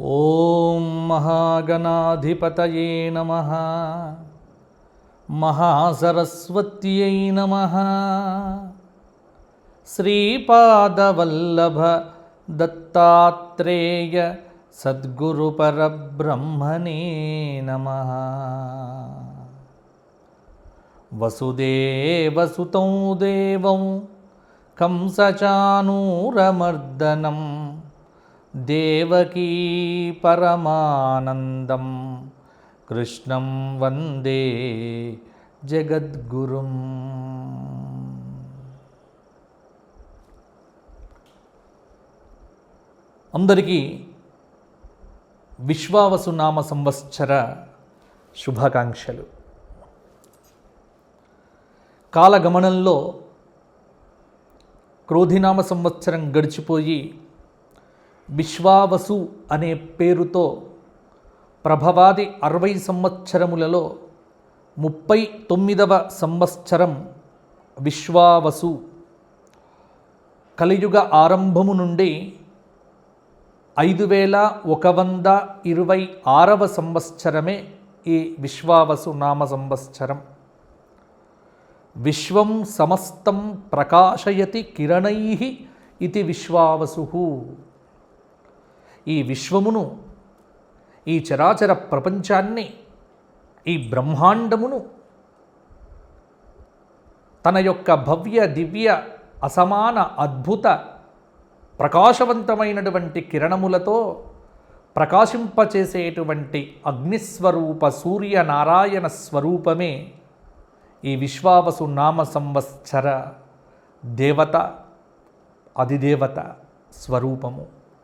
ఓం మహాగణాధిపతయే నమ. మహాసరస్వత్యై నమ. శ్రీపాదవల్లభ దత్తాత్రేయ సద్గురు పరబ్రహ్మణే నమ. వసుదేవసుతం దేవం కంసచానూరమర్దనం. దేవకీ పరమానందం. కృష్ణం వందే జగద్గురుం. అందరికీ విశ్వావసునామ సంవత్సర శుభాకాంక్షలు. కాలగమనంలో క్రోధినామ సంవత్సరం గడిచిపోయి విశ్వావసు అనే పేరుతో ప్రభవాది అరవై సంవత్సరములలో ముప్పై తొమ్మిదవ సంవత్సరం విశ్వావసు. కలియుగ ఆరంభము నుండి ఐదు వేల ఒక వంద ఇరవై ఆరవ సంవత్సరమే ఈ విశ్వావసు నామ సంవత్సరం. విశ్వం సమస్తం ప్రకాశయతి కిరణై ఇది విశ్వావసు. ఈ విశ్వమును ఈ చరాచర ప్రపంచాన్ని ఈ బ్రహ్మాండమును తన యొక్క భవ్య దివ్య అసమాన అద్భుత ప్రకాశవంతమైనటువంటి కిరణములతో ప్రకాశింపచేసేటువంటి అగ్నిస్వరూప సూర్యనారాయణ స్వరూపమే ఈ విశ్వావసు నామ సంవత్సర దేవత అధిదేవత స్వరూపము.